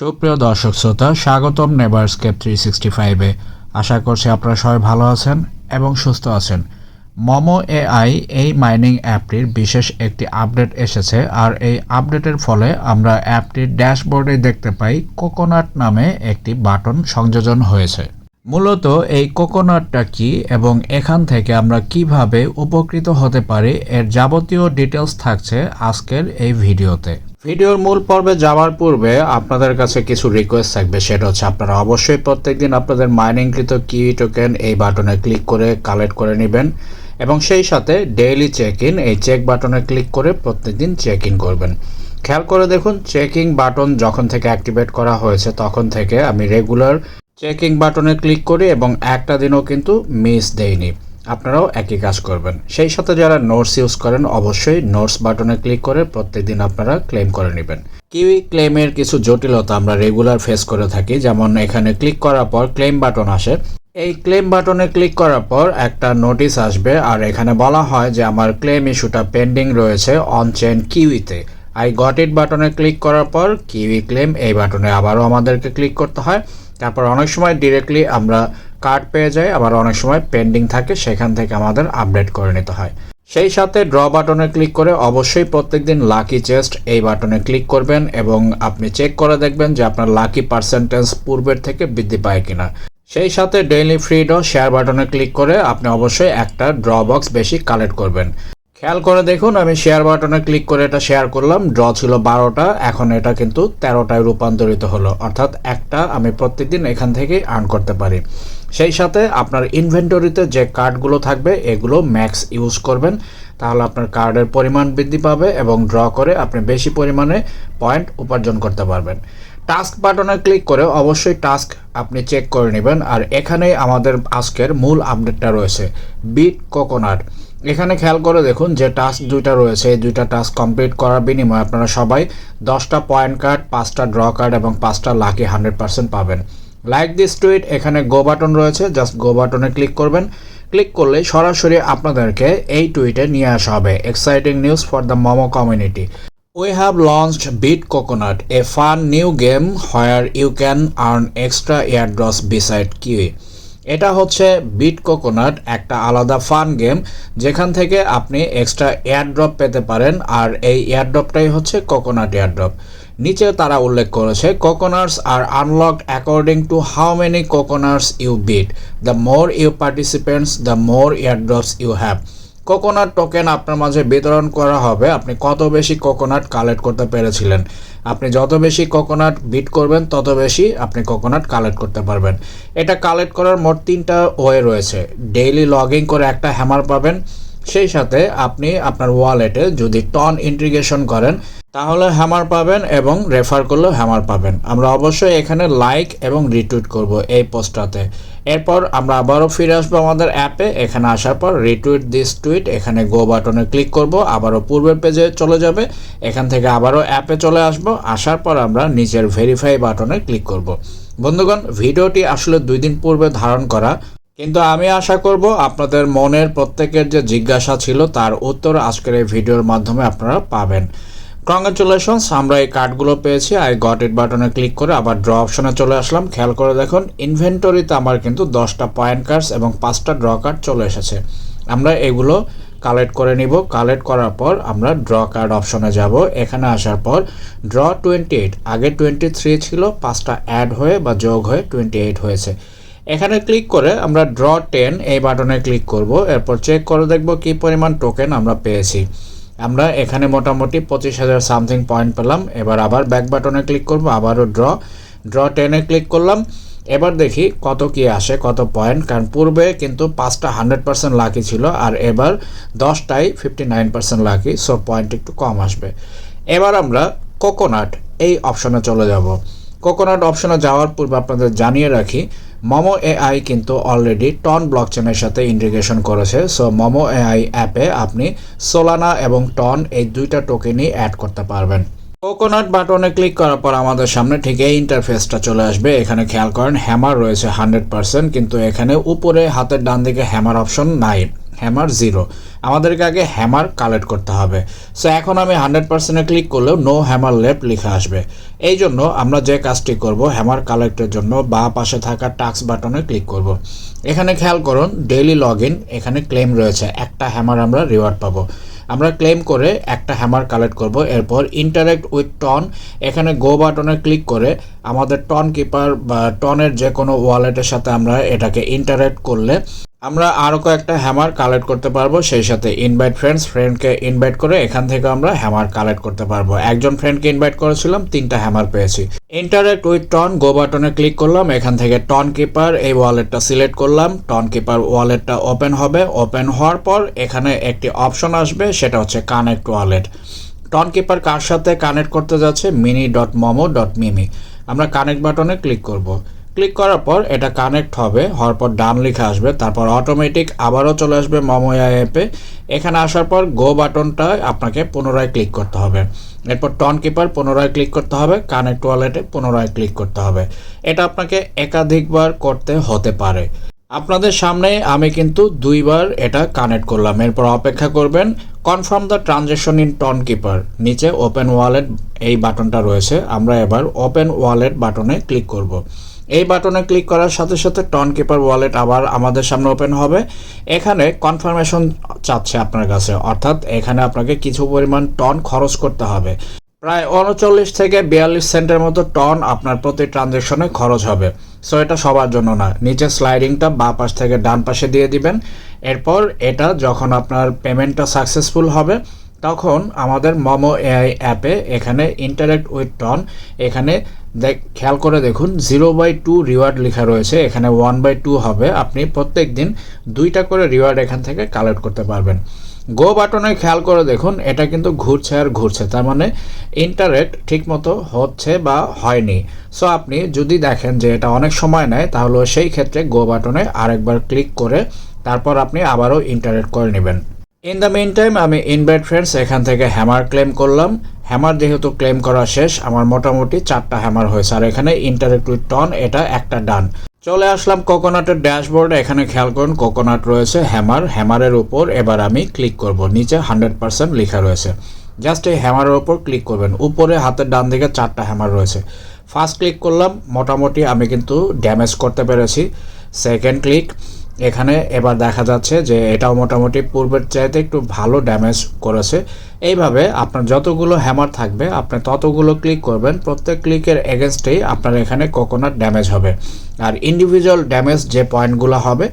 সুপ্রিয় দর্শক শ্রোতা, স্বাগতম নেভারস্কেপ থ্রি সিক্সটি ফাইভে আশা করছি আপনারা সবাই ভালো আছেন এবং সুস্থ আছেন। মমো এআই এই মাইনিং অ্যাপটির বিশেষ একটি আপডেট এসেছে, আর এই আপডেটের ফলে আমরা অ্যাপটির ড্যাশবোর্ডে দেখতে পাই কোকোনাট নামে একটি বাটন সংযোজন হয়েছে। মূলত এই কোকোনাটটা কি এবং এখান থেকে আমরা কীভাবে উপকৃত হতে পারি এর যাবতীয় ডিটেলস থাকছে আজকের এই ভিডিওতে। ভিডিওর মূল পর্বে যাওয়ার পূর্বে আপনাদের কাছে কিছু রিকোয়েস্ট থাকবে, সেটা হচ্ছে আপনারা অবশ্যই প্রত্যেকদিন আপনাদের মাইনিংকৃত কি টোকেন এই বাটনে ক্লিক করে কালেক্ট করে নেবেন এবং সেই সাথে ডেইলি চেক ইন এই চেক বাটনে ক্লিক করে প্রত্যেকদিন চেক ইন করবেন। খেয়াল করে দেখুন চেকিং বাটন যখন থেকে অ্যাক্টিভেট করা হয়েছে তখন থেকে আমি রেগুলার চেকিং বাটনে ক্লিক করি এবং একটা দিনও কিন্তু মিস দেইনি। আপনারাও একই কাজ করবেন। সেই সাথে যারা নোটস ইউজ করেন, অবশ্যই নোটস বাটনে ক্লিক করে প্রত্যেকদিন আপনারা ক্লেম করে নেবেন। কিউই ক্লেমের কিছু জটিলতা আমরা রেগুলার ফেস করে থাকি, যেমন এখানে ক্লিক করার পর ক্লেম বাটন আসে। এই ক্লেম বাটনে ক্লিক করার পর একটা নোটিশ আসবে, আর এখানে বলা হয় যে আমার ক্লেম ইস্যুটা পেন্ডিং রয়েছে অন চেন কিউইতে। আই গট ইট বাটনে ক্লিক করার পর কিউই ক্লেম এই বাটনে আবারও আমাদেরকে ক্লিক করতে হয়। তারপর অনেক সময় ডিরেক্টলি আমরা কার্ড পেয়ে যাই, আবার অনেক সময় পেন্ডিং থাকে, সেখান থেকে আমাদের আপডেট করে নিতে হয়। সেই সাথে ড্র বাটনে ক্লিক করে অবশ্যই প্রত্যেকদিন লাকি চেস্ট এই বাটনে ক্লিক করবেন এবং আপনি চেক করে দেখবেন যে আপনার লাকি পার্সেন্টেজ পূর্বের থেকে বৃদ্ধি পায় কিনা। সেই সাথে ডেইলি ফ্রিডও শেয়ার বাটনে ক্লিক করে আপনি অবশ্যই একটা ড্র বক্স বেশি কালেক্ট করবেন। খেয়াল করে দেখুন, আমি শেয়ার বাটনে ক্লিক করে এটা শেয়ার করলাম ড্র ছিল বারোটা, এখন এটা কিন্তু তেরোটায় রূপান্তরিত হলো। অর্থাৎ একটা আমি প্রত্যেকদিন এখান থেকেই আর্ন করতে পারি। সেই সাথে আপনার ইনভেন্টরিতে যে কার্ডগুলো থাকবে, এগুলো ম্যাক্স ইউজ করবেন। তাহলে আপনার কার্ডের পরিমাণ বৃদ্ধি পাবে এবং ড্র করে আপনি বেশি পরিমাণে পয়েন্ট উপার্জন করতে পারবেন। টাস্ক বাটনে ক্লিক করে অবশ্যই টাস্ক আপনি চেক করে নেবেন। আর এখানেই আমাদের আজকের মূল আপডেটটা রয়েছে বিট কোকোনাট এখানে খেয়াল করে দেখুন যে টাস্ক দুইটা রয়েছে। এই দুইটা টাস্ক কমপ্লিট করার বিনিময়ে আপনারা সবাই দশটা পয়েন্ট কার্ড পাঁচটা ড্র কার্ড এবং পাঁচটা লাকি হান্ড্রেড পার্সেন্ট পাবেন। লাইক দিস টুইট এখানে গো বাটন রয়েছে। জাস্ট গো বাটনে ক্লিক করবেন। ক্লিক করলে সরাসরি আপনাদেরকে এই টুইটে নিয়ে আসা হবে। Exciting news for the Momo community We have launched Beat Coconut, a fun new game where you can earn extra airdrops beside Kiwi. এটা হচ্ছে বিট কোকোনাট, একটা আলাদা ফান গেম, যেখান থেকে আপনি এক্সট্রা এয়ারড্রপ পেতে পারেন, আর এই এয়ারড্রপটাই হচ্ছে কোকোনাট এয়ারড্রপ। নিচে তারা উল্লেখ করেছে, coconuts R unlock according to how many coconuts you beat, the more you participants, the more airdrops you have. Coconut token আপনার মাঝে বিতরণ করা হবে, আপনি কত বেশি কোকোনাট কালেক্ট করতে পেরেছিলেন? আপনি যত বেশি কোকোনাট বিট করবেন, তত বেশি আপনি কোকোনাট কালেক্ট করতে পারবেন। এটা কালেক্ট করার মোট তিনটা ওয়ে রয়েছে। ডেইলি লগইন করে একটা হ্যামার পাবেন, সেই সাথে আপনি আপনার ওয়ালেটে যদি টন ইন্টিগ্রেশন করেন, তাহলে হ্যামার পাবেন এবং রেফার করলেও হ্যামার পাবেন। আমরা অবশ্যই এখানে লাইক এবং রিটুইট করব এই পোস্টটাতে এরপর আমরা আবারও ফিরে আসব আমাদের অ্যাপে। এখানে আসার পর রিটুইট দিস টুইট এখানে গো বাটনে ক্লিক করব, আবারও পূর্বের পেজে চলে যাবে। এখান থেকে আবারও অ্যাপে চলে আসব। আসার পর আমরা নিচের ভেরিফাই বাটনে ক্লিক করব। বন্ধুগণ, ভিডিওটি আসলে দুই দিন পূর্বে ধারণ করা, কিন্তু আমি আশা করব আপনাদের মনের প্রত্যেকের যে জিজ্ঞাসা ছিল তার উত্তর আজকের এই ভিডিওর মাধ্যমে আপনারা পাবেন। কংগ্রেচুলেশনস আমরা এই কার্ডগুলো পেয়েছি আই গট ইট বাটনে ক্লিক করে আবার ড্র অপশনে চলে আসলাম। খেয়াল করে দেখুন ইনভেন্টরিতে আমার কিন্তু দশটা পয়েন্ট কার্ডস এবং পাঁচটা ড্র কার্ড চলে এসেছে। আমরা এগুলো কালেক্ট করে নিব। কালেক্ট করার পর আমরা ড্র কার্ড অপশনে যাব। এখানে আসার পর ড্র টোয়েন্টি এইট আগে টোয়েন্টি থ্রি ছিল, পাঁচটা অ্যাড হয়ে বা যোগ হয়ে টোয়েন্টি এইট হয়েছে। এখানে ক্লিক করে আমরা ড্র টেন এই বাটনে ক্লিক করব। এরপর চেক করে দেখব কি পরিমাণ টোকেন আমরা পেয়েছি। আমরা এখানে মোটামুটি পঁচিশ হাজার সামথিং পয়েন্ট পেলাম। এবার আবার ব্যাক বাটনে ক্লিক করব, আবারও ড্র। ড্র টেনে ক্লিক করলাম। এবার দেখি কত কি আসে, কত পয়েন্ট, কারণ পূর্বে কিন্তু পাঁচটা হান্ড্রেড পার্সেন্ট লাকি ছিল, আর এবার দশটাই fifty nine percent lucky, so point একটু কম আসবে। এবার আমরা কোকোনাট এই অপশনে চলে যাব। কোকোনাট অপশনে যাওয়ার পূর্বে আপনাদের জানিয়ে রাখি মোমো এআই কিন্তু অলরেডি টন ব্লকচেনের সাথে ইন্টিগ্রেশন করেছে। সো মোমো এআই অ্যাপে আপনি সোলানা এবং টন এই দুইটা টোকেনই অ্যাড করতে পারবেন। কোকোনাট বাটনে ক্লিক করার পর আমাদের সামনে ঠিক এই ইন্টারফেসটা চলে আসবে। এখানে খেয়াল করেন হ্যামার রয়েছে হান্ড্রেড পার্সেন্ট কিন্তু এখানে উপরে, হাতের ডান দিকে হ্যামার অপশন নাই। হ্যামার জিরো আমাদেরকে আগে হ্যামার কালেক্ট করতে হবে। সো এখন আমি হান্ড্রেড পার্সেন্টে ক্লিক করলেও নো হ্যামার লেফট লেখা আসবে। এই জন্য আমরা যে কাজটি করব হ্যামার কালেক্টের জন্য বা পাশে থাকা টাক্স বাটনে ক্লিক করব। এখানে খেয়াল করুন ডেইলি লগ এখানে ক্লেম রয়েছে। একটা হ্যামার আমরা রিওয়ার্ড পাবো। আমরা ক্লেম করে একটা হ্যামার কালেক্ট করব। এরপর ইন্টারেক্ট উইথ টন এখানে গো বাটনে ক্লিক করে আমাদের টন কিপার বা টনের যে কোনো ওয়ালেটের সাথে আমরা এটাকে ইন্টারেক্ট করলে আমরা আরও কয়েকটা হ্যামার কালেক্ট করতে পারব, সেই সাথে ইনভাইট ফ্রেন্ডস ফ্রেন্ডকে ইনভাইট করে এখান থেকে আমরা হ্যামার কালেক্ট করতে পারব। একজন ফ্রেন্ডকে ইনভাইট করেছিলাম, তিনটা হ্যামার পেয়েছি। ইন্টারেক্ট উইথ টন গো বাটনে ক্লিক করলাম, এখান থেকে টন কিপার এই ওয়ালেটটা সিলেক্ট করলাম। টন কিপার ওয়ালেটটা ওপেন হবে। ওপেন হওয়ার পর এখানে একটি অপশন আসবে, সেটা হচ্ছে কানেক্ট ওয়ালেট টন কিপার কার সাথে কানেক্ট করতে যাচ্ছে? Mini dot Momo dot meme আমরা কানেক্ট বাটনে ক্লিক করব। ক্লিক করার পর এটা কানেক্ট হবে, হওয়ার পর ডান লেখা আসবে, তারপর অটোমেটিক আবারও চলে আসবে মমোয়া অ্যাপে এখানে আসার পর গো বাটনটা আপনাকে পুনরায় ক্লিক করতে হবে। এরপর টন কিপার পুনরায় ক্লিক করতে হবে কানেক্ট ওয়ালেটে পুনরায় ক্লিক করতে হবে। এটা আপনাকে একাধিকবার করতে হতে পারে। আপনাদের সামনে আমি কিন্তু দুইবার এটা কানেক্ট করলাম। এরপর অপেক্ষা করবেন confirm the transaction in TON keeper নিচে ওপেন ওয়ালেট এই বাটনটা রয়েছে। আমরা এবার ওপেন ওয়ালেট বাটনে ক্লিক করব। এই বাটনে ক্লিক করার সাথে সাথে টন কিপার ওয়ালেট আবার আমাদের সামনে ওপেন হবে। এখানে কনফার্মেশন চাচ্ছে আপনার কাছে। অর্থাৎ এখানে আপনাকে কিছু পরিমাণ টন খরচ করতে হবে। প্রায় উনচল্লিশ থেকে বিয়াল্লিশ সেন্টের মতো টন আপনার প্রতি ট্রানজেকশনে খরচ হবে। সো এটা সবার জন্য না। নিচে স্লাইডিংটা বা পাশ থেকে ডান পাশে দিয়ে দিবেন। এরপর এটা যখন আপনার পেমেন্টটা সাকসেসফুল হবে, তখন আমাদের মোমো এআই অ্যাপে এখানে ইন্টারেক্ট উইথ টন এখানে দেখ, খেয়াল করে দেখুন জিরো বাই টু রিওয়ার্ড লেখা রয়েছে, এখানে ওয়ান বাই টু হবে, আপনি প্রত্যেক দিন দুইটা করে রিওয়ার্ড এখান থেকে কালেক্ট করতে পারবেন। গো বাটনে খেয়াল করে দেখুন, এটা কিন্তু ঘুরছে আর ঘুরছে, তার মানে ইন্টারেক্ট ঠিকমতো হচ্ছে বা হয়নি। সো আপনি যদি দেখেন যে এটা অনেক সময় নেয়, তাহলে সেই ক্ষেত্রে গো বাটনে আরেকবার ক্লিক করে তারপর আপনি আবারও ইন্টারেক্ট করে নেবেন। In the mean time invite invite friends এখান থেকে হ্যামার ক্লেম করলাম। হ্যামার যেহেতু ক্লেম করা শেষ, আমার মোটামুটি চারটা হ্যামার হয়েছে। আর এখানে ইন্টারেক্ট উইথ টন এটা একটা ডান চলে আসলাম কোকোনাটের ড্যাশবোর্ডে এখানে খেয়াল করুন কোকোনাট রয়েছে, হ্যামার। হ্যামারের উপর এবার আমি ক্লিক করব। নিচে হান্ড্রেড পার্সেন্ট লেখা রয়েছে। জাস্ট এই হ্যামারের উপর ক্লিক করবেন। উপরে হাতের ডান দিকে চারটা হ্যামার রয়েছে। ফার্স্ট ক্লিক করলাম, মোটামুটি আমি কিন্তু ড্যামেজ করতে পেরেছি। সেকেন্ড ক্লিক এখানে এবার দেখা যাচ্ছে যে এটাও মোটামুটি পূর্বের চাইতে একটু ভালো ড্যামেজ করেছে। এইভাবে আপনার যতগুলো হ্যামার থাকবে, আপনি ততগুলো ক্লিক করবেন, প্রত্যেক ক্লিকের এগেনস্টেই আপনার এখানে কোকোনাট ড্যামেজ হবে। আর ইন্ডিভিজুয়াল ড্যামেজ যে পয়েন্টগুলো হবে,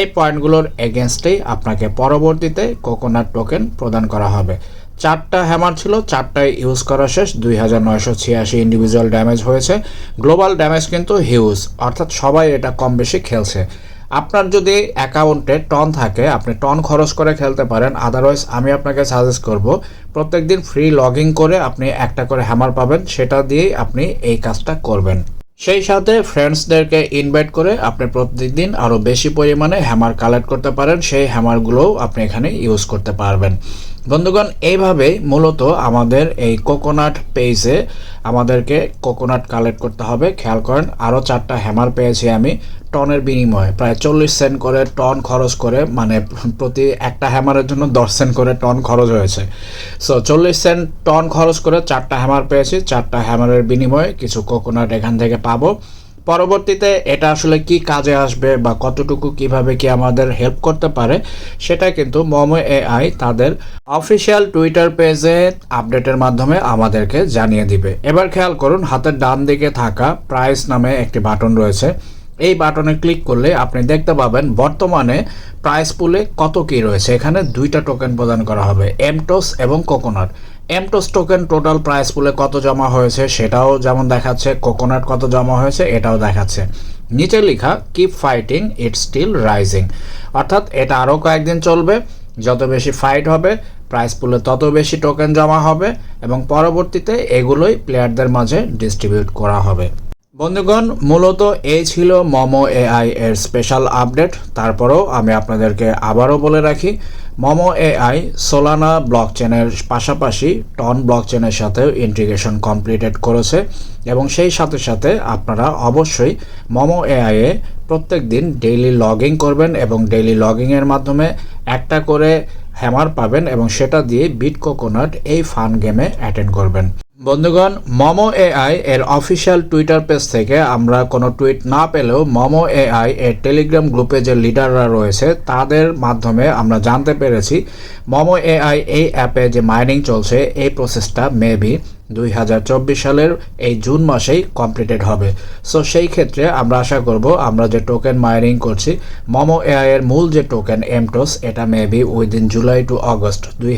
এই পয়েন্টগুলোর এগেনস্টেই আপনাকে পরবর্তীতে কোকোনাট টোকেন প্রদান করা হবে। চারটা হ্যামার ছিল চারটায় ইউজ করা শেষ, দুই হাজার নয়শো ছিয়াশি ইন্ডিভিজুয়াল ড্যামেজ হয়েছে। গ্লোবাল ড্যামেজ কিন্তু হিউজ অর্থাৎ সবাই এটা কম বেশি খেলছে। আপনার যদি অ্যাকাউন্টে টন থাকে, আপনি টন খরচ করে খেলতে পারেন। আদারওয়াইজ আমি আপনাকে সাজেস্ট করব প্রত্যেক দিন ফ্রি লগিং করে আপনি একটা করে হ্যামার পাবেন, সেটা দিয়েই আপনি এই কাজটা করবেন। সেই সাথে ফ্রেন্ডসদেরকে ইনভাইট করে আপনি প্রতিদিন আরও বেশি পরিমাণে হ্যামার কালেক্ট করতে পারেন, সেই হ্যামারগুলোও আপনি এখানে ইউজ করতে পারবেন। বন্ধুগণ, এইভাবেই মূলত আমাদের এই কোকোনাট পেজে আমাদেরকে কোকোনাট কালেক্ট করতে হবে। খেয়াল করেন আরও চারটা হ্যামার পেয়েছি আমি। টনের বিনিময়ে প্রায় চল্লিশ সেন্ট করে টন খরচ করে মানে প্রতি একটা হ্যামারের জন্য দশ সেন্ট করে টন খরচ হয়েছে। সো চল্লিশ সেন্ট টন খরচ করে চারটা হ্যামার পেয়েছি। চারটা হ্যামারের বিনিময়ে কিছু কোকোনাট এখান থেকে পাবো। পরবর্তীতে এটা আসলে কি কাজে আসবে বা কতটুকু কীভাবে কি আমাদের হেল্প করতে পারে, সেটা কিন্তু মোমো এআই তাদের অফিসিয়াল টুইটার পেজে আপডেটের মাধ্যমে আমাদেরকে জানিয়ে দিবে। এবার খেয়াল করুন, হাতের ডান দিকে থাকা প্রাইস নামে একটি বাটন রয়েছে। এই বাটনে ক্লিক করলে আপনি দেখতে পাবেন বর্তমানে প্রাইস পুলে কত কি রয়েছে। এখানে দুইটা টোকেন প্রদান করা হবে এমটোস এবং কোকোনাট এমটোস টোকেন টোটাল প্রাইস পুলে কত জমা হয়েছে সেটাও যেমন দেখাচ্ছে কোকোনাট কত জমা হয়েছে এটাও দেখাচ্ছে। নিচে লেখা keep fighting it still rising অর্থাৎ এটা আরও কয়েকদিন চলবে, যত বেশি ফাইট হবে প্রাইস পুলে তত বেশি টোকেন জমা হবে এবং পরবর্তীতে এগুলোই প্লেয়ারদের মাঝে ডিস্ট্রিবিউট করা হবে। বন্ধুগণ, মূলত এই ছিল মমো এআই এর স্পেশাল আপডেট তারপরেও আমি আপনাদেরকে আবারও বলে রাখি, মমো এআই সোলানা ব্লক চেনের পাশাপাশি টন ব্লক চেনের সাথেও ইন্টিগ্রেশন কমপ্লিটেড করেছে এবং সেই সাথে সাথে আপনারা অবশ্যই মমো এআই এ প্রত্যেক দিন ডেইলি লগিং করবেন এবং ডেইলি লগিংয়ের মাধ্যমে একটা করে হ্যামার পাবেন এবং সেটা দিয়ে বিট কোকোনাট এই ফান গেমে অ্যাটেন্ড করবেন। বন্ধুগণ, মমো এআই এর অফিসিয়াল টুইটার পেজ থেকে আমরা কোনো টুইট না পেলেও মমো এআই এর টেলিগ্রাম গ্রুপে যে লিডাররা রয়েছে, তাদের মাধ্যমে আমরা জানতে পেরেছি মমো এআই এই অ্যাপে যে মাইনিং চলছে, এই প্রসেসটা মেবি দুই হাজার চব্বিশ সালের এই জুন মাসেই কমপ্লিটেড হবে। সো সেই ক্ষেত্রে আমরা আশা করব আমরা যে টোকেন মাইনিং করছি, মমো এআই এর মূল যে টোকেন এমটোস এটা maybe within July to August দুই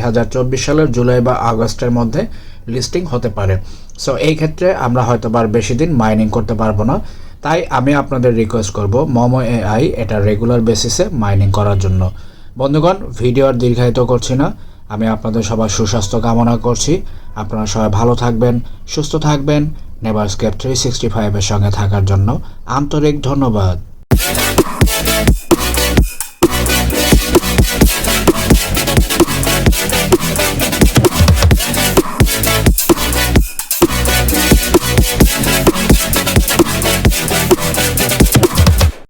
সালের জুলাই বা আগস্টের মধ্যে লিস্টিং হতে পারে। সো এই ক্ষেত্রে আমরা হয়তো আর বেশি দিন মাইনিং করতে পারব না। তাই আমি আপনাদের রিকোয়েস্ট করব মমো এআই এটা রেগুলার বেসিসে মাইনিং করার জন্য। বন্ধুগণ ভিডিও আর দীর্ঘায়িত করছি না। আমি আপনাদের সবার সুস্বাস্থ্য কামনা করছি। আপনারা সবাই ভালো থাকবেন, সুস্থ থাকবেন নেভারস্কেপ থ্রি সিক্সটি ফাইভের সঙ্গে থাকার জন্য। আন্তরিক ধন্যবাদ।